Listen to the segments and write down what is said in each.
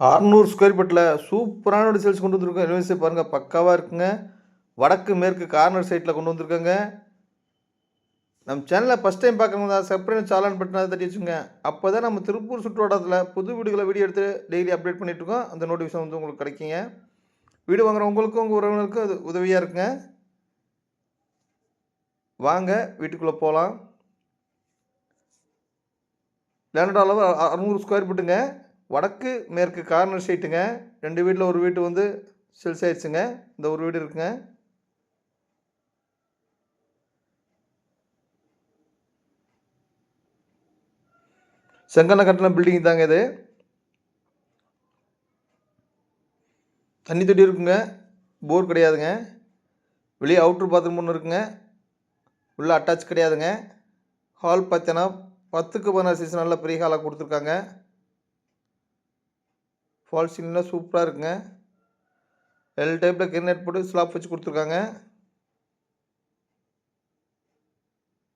அறநூறு ஸ்கொயர் ஃபீட்டில் சூப்பரான ஒரு சேல்ஸ் கொண்டு வந்திருக்கோம். யூனிவர்சிட்டி பாருங்கள் பக்காவாக இருக்குங்க. வடக்கு மேற்கு கார்னர் சைட்டில் கொண்டு வந்திருக்கோங்க. நம்ம சேனலை ஃபஸ்ட் டைம் பார்க்குறவங்க தான் செப்பரேட் சாலன் பட்டினா தட்டி வச்சுங்க அப்போ தான் நம்ம திருப்பூர் சுற்றுவட்டாரத்தில் புது வீடுகளை வீடியோ எடுத்து டெய்லி அப்டேட் பண்ணிட்டு இருக்கோம். அந்த நோட்டிஃபிகேஷன் வந்து உங்களுக்கு கிடைக்குங்க. வீடு வாங்குற உங்களுக்கும் உங்கள் உறவினருக்கும் அது உதவியாக இருக்குங்க. வாங்க வீட்டுக்குள்ளே போகலாம் லேண்ட் அளவு அறுநூறு ஸ்கொயர் ஃபீட்டுங்க வடக்கு மேற்கு கார்னர் சைட்டுங்க ரெண்டு வீட்டில் ஒரு வீட்டு வந்து செல்ஸ் ஆயிடுச்சுங்க இந்த ஒரு வீடு இருக்குங்க. செங்கண்ண கட்டின பில்டிங் தாங்க இது. தண்ணி தொட்டி இருக்குங்க. போர் கிடையாதுங்க. வெளியே அவுட்ரு பாத்ரூம் ஒன்று இருக்குங்க. உள்ளே அட்டாச் கிடையாதுங்க. ஹால் பார்த்தீங்கன்னா பத்துக்கு பதினாறு சீசன் நல்லா பெரிய ஹாலாக கொடுத்துருக்காங்க. ஃபால் சீலிங்லாம் சூப்பராக இருக்குங்க. எல் டைப்பில் கிரினெட் போட்டு ஸ்லாப் வச்சு கொடுத்துருக்காங்க.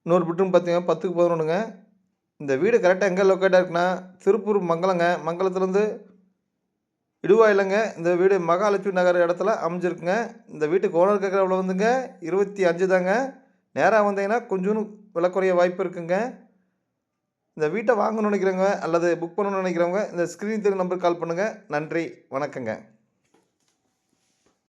இன்னொரு பெட்ரூம் பார்த்தீங்கன்னா பத்துக்கு பதினொன்றுங்க இந்த வீடு கரெக்டாக எங்கே லொக்கேட்டாக இருக்குன்னா திருப்பூர் மங்கலங்க. மங்கலத்துலேருந்து இடுவாயிலங்க. இந்த வீடு மகாலட்சுமி நகர் இடத்துல அமைஞ்சிருக்குங்க. இந்த வீட்டுக்கு ஓனர் கேட்குற வந்துங்க இருபத்தி அஞ்சு தாங்க நேராக வந்தீங்கன்னா கொஞ்சோன்னு விலை குறைய வாய்ப்பு இருக்குங்க. இந்த வீட்டை வாங்கணும்னு நினைக்கிறவங்க அல்லது புக் பண்ணணும்னு நினைக்கிறவங்க இந்த ஸ்க்ரீன் தெரிய நம்பருக்கு கால் பண்ணுங்கள் நன்றி. வணக்கங்க.